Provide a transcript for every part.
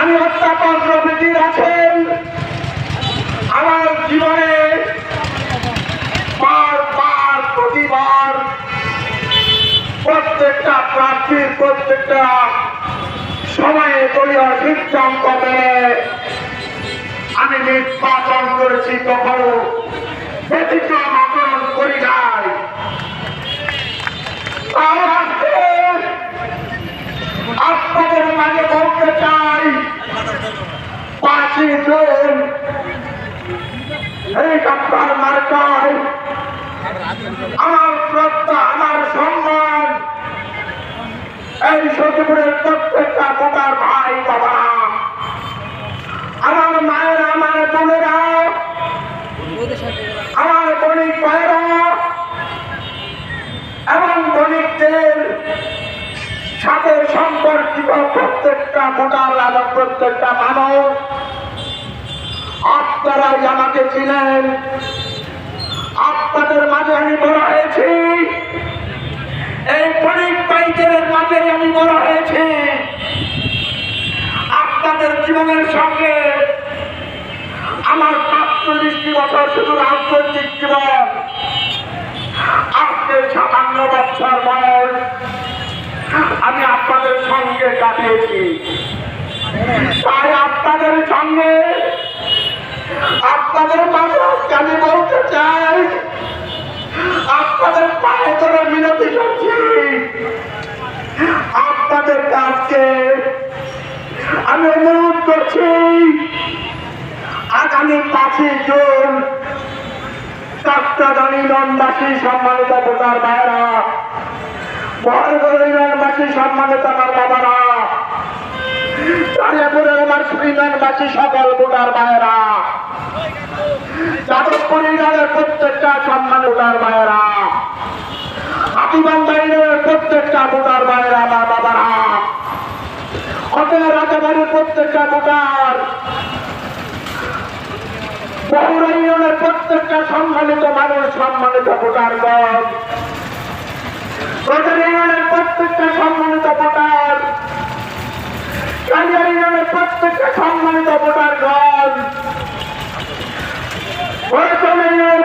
আমি অধ্যাপক রবিজির আছেন। আমার জীবনে বার বার প্রতিবার প্রত্যেকটা প্রার্থীর প্রত্যেকটা সময়ে দলীয় সিদ্ধান্ত মেনে আমি নির্বাচন করেছি, কখনো ব্যতিক্রম আচরণ করি নাই তাও আজকে আপনাদের মাঝে চাই। আমার শ্রদ্ধা, আমার সম্মান। এই আমার মায়ের, আমার বোনেরা, আমার বণিক ভাইরা এবং বণিকদের সাথে সম্পর্কিত প্রত্যেকটা ভোটার এবং প্রত্যেকটা মানুষ, আপনারাই আমাকে ছিলেন আপনাদের মাঝে আমি বড় হয়েছি। এই বণিক বাইকের মাঝে আমি বড় হয়েছি। আপনাদের জীবনের সঙ্গে আমার পাঁচচল্লিশটি বছর শুধু রাজনৈতিক জীবন। আজকে সাতান্ন বছর বয়স। আমি আপনাদের সঙ্গে কাটিয়েছি। তাই আপনাদের সঙ্গে আপনাদের মাঝে আমি বলতে চাই, আপনাদের পায়ে ধরে মিনতি করছি। আপনাদের কাছকে আমি অনুরোধ করছি, আগামী পাঁচই জুন চট্টগ্রামী ননবাসী সম্মানিত ভোটার ভাইরা বহরগড় ইউনিয়নবাসী সম্মানিত আমার বাবারা। তারিয়াপুরের আমার সকল ইউনিয়নের প্রত্যেকটা ভোটার ভাইরা হাতিবান্ধা প্রত্যেকটা ভোটার ভাইরা আমার বাবারা। রাজাবাড়ির প্রত্যেকটা প্রত্যেকটা সম্মানিত মানুষ, সম্মানিত ভোটারগণ। প্রধান ইউনিয়নের প্রত্যেকটা সম্মানিত ভোটার কালিয়া ইউনিয়নের প্রত্যেকটা সম্মানিত ভোটারগণ বৈষম্য ইউনিয়নের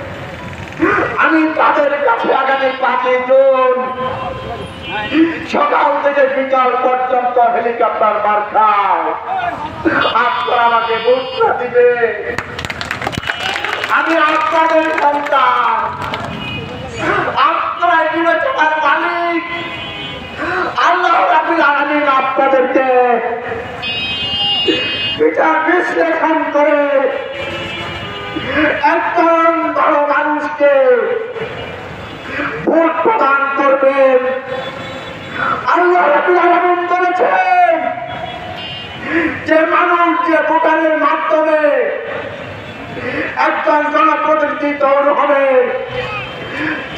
আমি তাদের কাছে আগামী পাঁচই জুন সকাল থেকে বিকাল পর্যন্ত হেলিকপ্টার মার্কায় আপনারা আমাকে বুঝতে দিবে। আমি আপনাদের সন্তান। আপনারা বিবেচনার মালিক। আল্লাহ রাবুল আপনাদেরকে বিচার বিশ্লেষণ করে মানুষকে ভোট প্রদান করবেন। আল্লাহ যে মানুষ যে ভোটারের মাধ্যমে একজন জনপ্রতিনিধি হবে,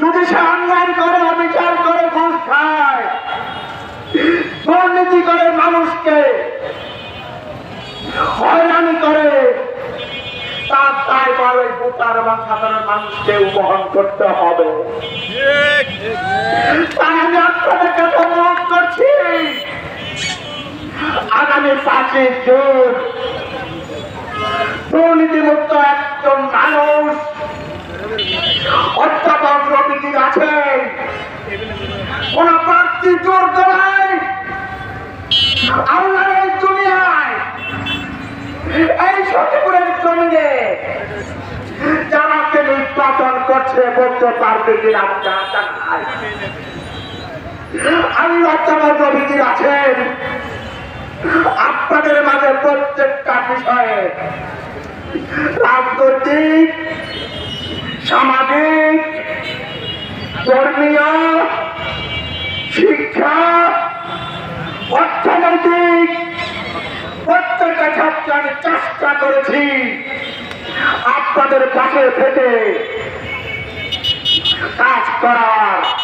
যদি সে করে, অবিচার করে, ঘুষ খায়, দুর্নীতি করে মানুষকে করে তার দায় বলে ভোটার এবং সাধারণ মানুষকে বহন করতে হবে। তাই আমি আপনাদের অনুরোধ করছি। আগামী পাঁচই জুন দুর্নীতিমুক্ত একজন মানুষ অধ্যাপক রবিজির আছেন। কোন প্রার্থী জোর করায় আল্লাহ এই দুনিয়ায় এই সত্যপুরের জমিনে যারাকে নির্বাচন করছে বলতে পারবে যে আমি অধ্যাপক রবিজির আছেন। আপনাদের মাঝে প্রত্যেকটা বিষয়ে রাজনৈতিক, সামাজিক, ধর্মীয়, শিক্ষা, অর্থনৈতিক, প্রত্যেকটা হচ্ছে আমি চেষ্টা করেছি আপনাদের পাশে থেকে কাজ করার